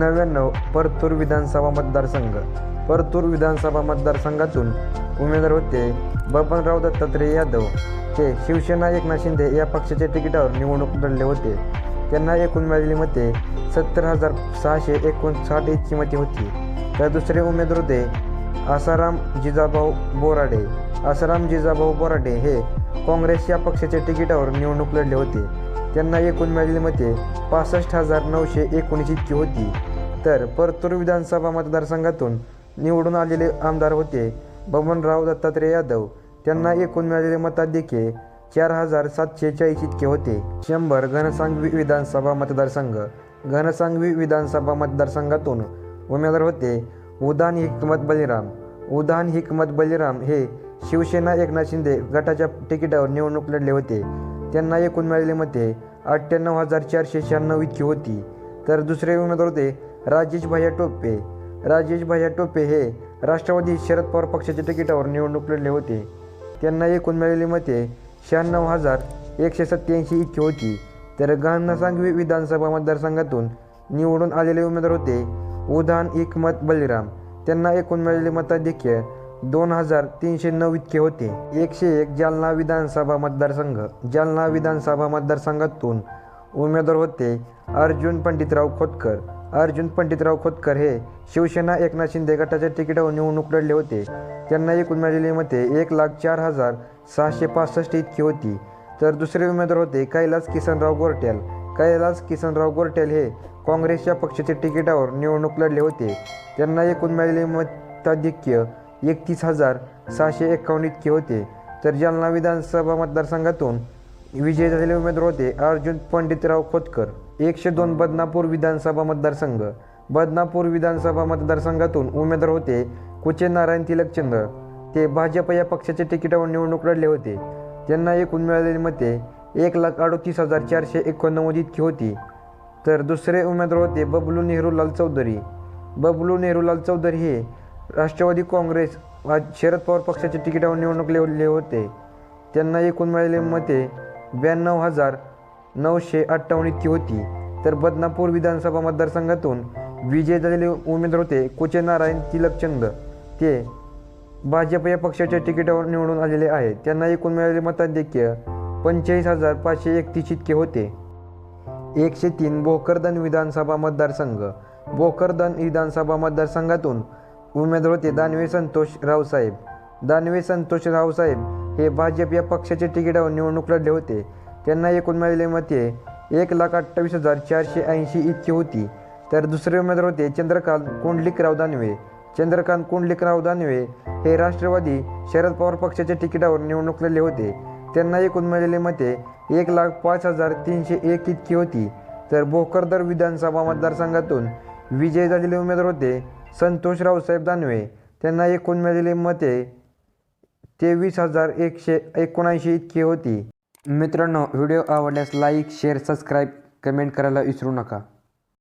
नव्याण्णव परतूर विधानसभा मतदारसंघ. परतूर विधानसभा मतदारसंघातून उमेदवार होते बबनराव दत्तात्रय यादव. ते शिवसेना एकनाथ शिंदे या पक्षाच्या तिकिटावर निवडणूक लढले होते. त्यांना एकूण मिळालेली मते सत्तर हजार सहाशे एकोणसाठ इतकी मते होती. तर दुसरे उमेदवार होते आसाराम जिजाभाऊ बोराडे. आसाराम जिजाभाऊ बोराडे हे काँग्रेस या पक्षाच्या तिकिटावर निवडणूक लढले होते. त्यांना एकूण मिळालेली मते पासष्ट हजार नऊशे एकोणीस इतकी होती. तर परतूर विधानसभा मतदारसंघातून निवडून आलेले आमदार होते बबनराव दत्तात्रय यादव. त्यांना एकूण मिळालेले मताधिके चार हजार सातशे चाळीस इतके होते. शंभर घनसांगवी विधानसभा मतदारसंघ घनसांगवी विधानसभा मतदारसंघातून उमेदवार होते उदान हिकमत बलिराम. उदान हिकमत बलिराम हे शिवसेना एकनाथ शिंदे गटाच्या तिकिटावर निवडणूक लढले होते. त्यांना एकूण मिळालेले मते अठ्ठ्याण्णव हजार चारशे शहाण्णव इतकी होती. तर दुसरे उमेदवार होते राजेश भैया टोपे. राजेश भैया टोपे हे राष्ट्रवादी शरद पवार पक्षाच्या तिकिटावर निवडणूक लढले होते. त्यांना एकूण मिळालेली मते शहाण्णव हजार एकशे सत्त्याऐंशी इतकी होती. तर घनसांगवी विधानसभा मतदारसंघातून निवडून आलेले उमेदवार होते उदान एकमत बलिराम. त्यांना एकूण मिळालेले मताधिक्य दोन हजार तीनशे नऊ इतके होते. एकशे एक जालना विधानसभा मतदारसंघ. जालना विधानसभा मतदारसंघातून उमेदवार होते. अर्जुन पंडितराव खोतकर. अर्जुन पंडितराव खोतकर हे शिवसेना एकनाथ शिंदे गटाच्या तिकिटावर निवडणूक लढले होते. त्यांना एकूण मिळालेली मते एक लाख चार हजार सहाशे पासष्ट इतकी होती. तर दुसरे उमेदवार होते कैलास किसनराव गोरट्याल. कैलास किसनराव गोरट्याल हे काँग्रेसच्या पक्षाच्या तिकिटावर निवडणूक लढले होते. त्यांना एकूण मिळालेले मताधिक्य एकतीस हजार सहाशे एकावन्न इतके होते. तर जालना विधानसभा मतदारसंघातून विजयी झालेले उमेदवार होते. अर्जुन पंडितराव खोतकर. एकशे दोन बदनापूर विधानसभा मतदारसंघ. बदनापूर विधानसभा मतदारसंघातून उमेदवार होते कुचे नारायण तिलकचंद्र ते भाजप या पक्षाच्या तिकिटावर निवडणूक लढले होते. त्यांना एकूण मिळालेली मते एक लाख अडोतीस हजार चारशे एकोणनव्वद इतकी होती. तर दुसरे उमेदवार होते बबलू नेहरूलाल चौधरी. बबलू नेहरूलाल चौधरी हे राष्ट्रवादी काँग्रेस शरद पवार पक्षाच्या तिकिटावर निवडणूक लढले होते. त्यांना एकूण मिळालेली मते ब्याण्णव हजार नऊशे अठ्ठावन्न इतकी होती. तर बदनापूर विधानसभा मतदारसंघातून विजय झालेले उमेदवार होते कुचेनारायण तिलकचंद ते भाजप या पक्षाच्या तिकिटावर निवडून आलेले आहेत. त्यांना एकूण मिळालेले मताधिक्य पंचेचाळीस हजार पाचशे एकतीस इतके होते. एकशे तीन भोकरदन विधानसभा मतदारसंघ. भोकरदन विधानसभा मतदारसंघातून उमेदवार होते दानवे संतोष रावसाहेब. दानवे संतोष रावसाहेब हे भाजप या पक्षाच्या तिकिटावर निवडणूक लढले होते. त्यांना एकूण मिळालेले मते एक लाख अठ्ठावीस हजार चारशे ऐंशी इतकी होती. तर दुसरे उमेदवार होते चंद्रकांत कोंडलिकराव दानवे. चंद्रकांत कोंडलिकराव दानवे हे राष्ट्रवादी शरद पवार पक्षाच्या तिकिटावर निवडणूक लढले होते. त्यांना एकूण मिळालेले मते एक लाख पाच हजार तीनशे एक इतकी होती. तर भोकरदर विधानसभा मतदारसंघातून विजय झालेले उमेदवार होते संतोष रावसाहेब दानवे. त्यांना एकूण मिळालेली मते तेवीस हजार एकशे एकोणऐंशी इतकी होती. मित्रांनो व्हिडिओ आवडल्यास लाईक शेअर सबस्क्राईब कमेंट करायला विसरू नका.